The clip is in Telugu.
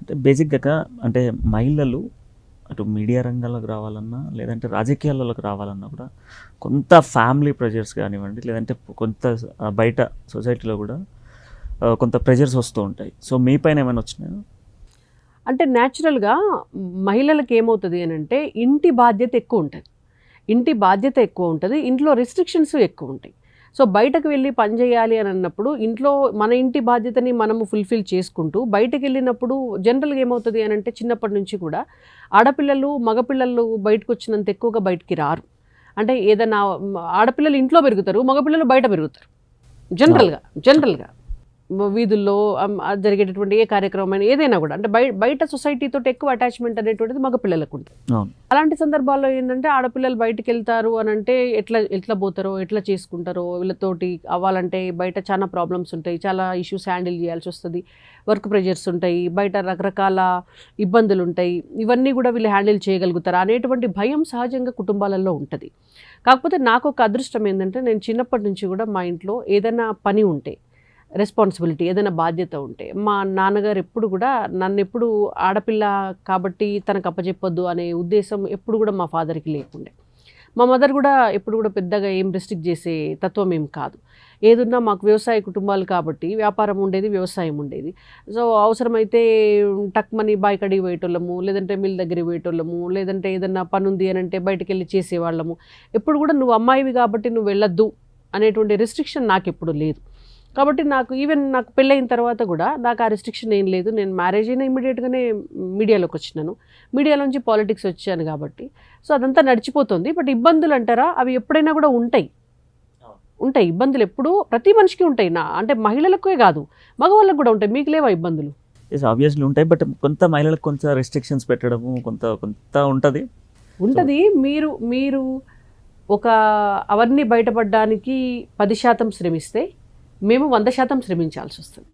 అంటే బేసిక్గా అంటే మహిళలు అటు మీడియా రంగంలోకి రావాలన్నా లేదంటే రాజకీయాలలోకి రావాలన్నా కూడా కొంత ఫ్యామిలీ ప్రెజర్స్ కానివ్వండి లేదంటే కొంత బయట సొసైటీలో కూడా కొంత ప్రెజర్స్ వస్తూ ఉంటాయి. సో మీ పైన ఏమైనా వచ్చినాయా? అంటే న్యాచురల్గా మహిళలకు ఏమవుతుంది అని అంటే ఇంటి బాధ్యత ఎక్కువ ఉంటుంది. ఇంటి బాధ్యత ఎక్కువ ఉంటుంది. ఇంట్లో రెస్ట్రిక్షన్స్ ఎక్కువ ఉంటాయి. సో బయటకు వెళ్ళి పని చేయాలి అని అన్నప్పుడు ఇంట్లో మన ఇంటి బాధ్యతని మనము ఫుల్ఫిల్ చేసుకుంటూ బయటకు వెళ్ళినప్పుడు జనరల్గా ఏమవుతుంది అని అంటే చిన్నప్పటి నుంచి కూడా ఆడపిల్లలు మగపిల్లలు బయటకు వచ్చినంత ఎక్కువగా బయటికి రారు. అంటే ఏదైనా ఆడపిల్లలు ఇంట్లో పెరుగుతారు మగపిల్లలు బయట పెరుగుతారు. జనరల్గా జనరల్గా వీధుల్లో జరిగేటటువంటి ఏ కార్యక్రమం అయినా ఏదైనా కూడా అంటే బయట బయట సొసైటీతో ఎక్కువ అటాచ్మెంట్ అనేటువంటిది మగపిల్లలకు ఉంటుంది అవును. అలాంటి సందర్భాల్లో ఏంటంటే ఆడపిల్లలు బయటికి వెళ్తారు అని అంటే ఎట్లా ఎట్లా పోతారో ఎట్లా చేసుకుంటారో వీళ్ళతోటి అవ్వాలంటే బయట చాలా ప్రాబ్లమ్స్ ఉంటాయి చాలా ఇష్యూస్ హ్యాండిల్ చేయాల్సి వస్తుంది వర్క్ ప్రెజర్స్ ఉంటాయి బయట రకరకాల ఇబ్బందులు ఉంటాయి ఇవన్నీ కూడా వీళ్ళు హ్యాండిల్ చేయగలుగుతారు అనేటువంటి భయం సహజంగా కుటుంబాలలో ఉంటుంది. కాకపోతే నాకు ఒక అదృష్టం ఏంటంటే నేను చిన్నప్పటి నుంచి కూడా మా ఇంట్లో ఏదైనా పని ఉంటే రెస్పాన్సిబిలిటీ ఏదైనా బాధ్యత ఉంటే. మా నాన్నగారు ఎప్పుడు కూడా నన్ను ఎప్పుడు ఆడపిల్ల కాబట్టి తనకు అప్పచెప్పొద్దు అనే ఉద్దేశం ఎప్పుడు కూడా మా ఫాదర్కి లేకుండే. మా మదర్ కూడా ఎప్పుడు కూడా పెద్దగా ఏం రెస్ట్రిక్ట్ చేసే తత్వం ఏం కాదు. ఏదున్నా మాకు వ్యవసాయ కుటుంబాలు కాబట్టి వ్యాపారం ఉండేది వ్యవసాయం ఉండేది. సో అవసరమైతే టక్మని బాయికడికి పోయేటోళ్ళము లేదంటే మిల్ దగ్గరికి పోయేటోళ్ళము లేదంటే ఏదన్నా పని ఉంది అని అంటే బయటకు వెళ్ళి చేసేవాళ్ళము. ఎప్పుడు కూడా నువ్వు అమ్మాయివి కాబట్టి నువ్వు వెళ్ళొద్దు అనేటువంటి రిస్ట్రిక్షన్ నాకు ఎప్పుడు లేదు. కాబట్టి నాకు ఈవెన్ నాకు పెళ్ళైన తర్వాత కూడా నాకు ఆ రెస్ట్రిక్షన్ ఏం లేదు. నేను మ్యారేజ్ అయినా ఇమీడియట్గానే మీడియాలోకి వచ్చినాను. మీడియాలోంచి పాలిటిక్స్ వచ్చాను కాబట్టి. సో అదంతా నడిచిపోతుంది. బట్ ఇబ్బందులు అంటారా? అవి ఎప్పుడైనా కూడా ఉంటాయి. ఉంటాయి. ఇబ్బందులు ఎప్పుడూ ప్రతి మనిషికి ఉంటాయి. నా అంటే మహిళలకే కాదు. మగవాళ్ళకు కూడా ఉంటాయి. మీకు లేవా ఇబ్బందులు? ఎస్ ఆబ్వియస్లీ ఉంటాయి. బట్ కొంత మహిళలకు కొంత రెస్ట్రిక్షన్స్ పెట్టడము కొంత కొంత ఉంటుంది. ఉంటుంది. మీరు మీరు ఒక అవన్నీ బయటపడడానికి పది శాతం శ్రమిస్తే మేము వంద శాతం శ్రమించాల్సి వస్తుంది.